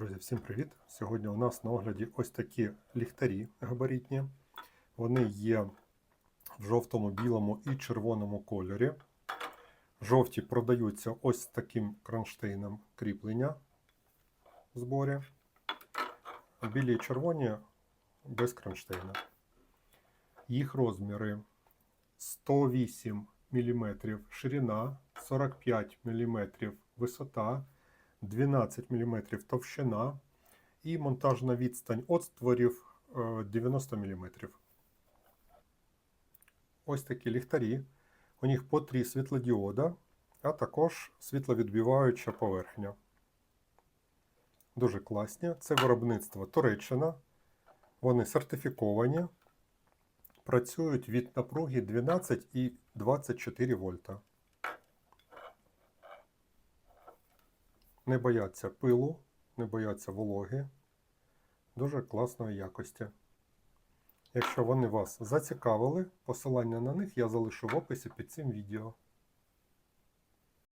Друзі, всім привіт! Сьогодні у нас на огляді ось такі ліхтарі габаритні. Вони є в жовтому, білому і червоному кольорі. Жовті продаються ось таким кронштейном кріплення в зборі. Білі і червоні без кронштейна. Їх розміри 108 мм ширина, 45 мм висота. 12 мм товщина і монтажна відстань отстворів е, 90 мм. Ось такі ліхтарі. У них по три світлодіода, а також світловідбиваюча поверхня. Дуже класні. Це виробництво Туреччина. Вони сертифіковані, працюють від напруги 12 і 24 вольта. Не бояться пилу, не бояться вологи. Дуже класної якості. Якщо вони вас зацікавили, посилання на них я залишу в описі під цим відео.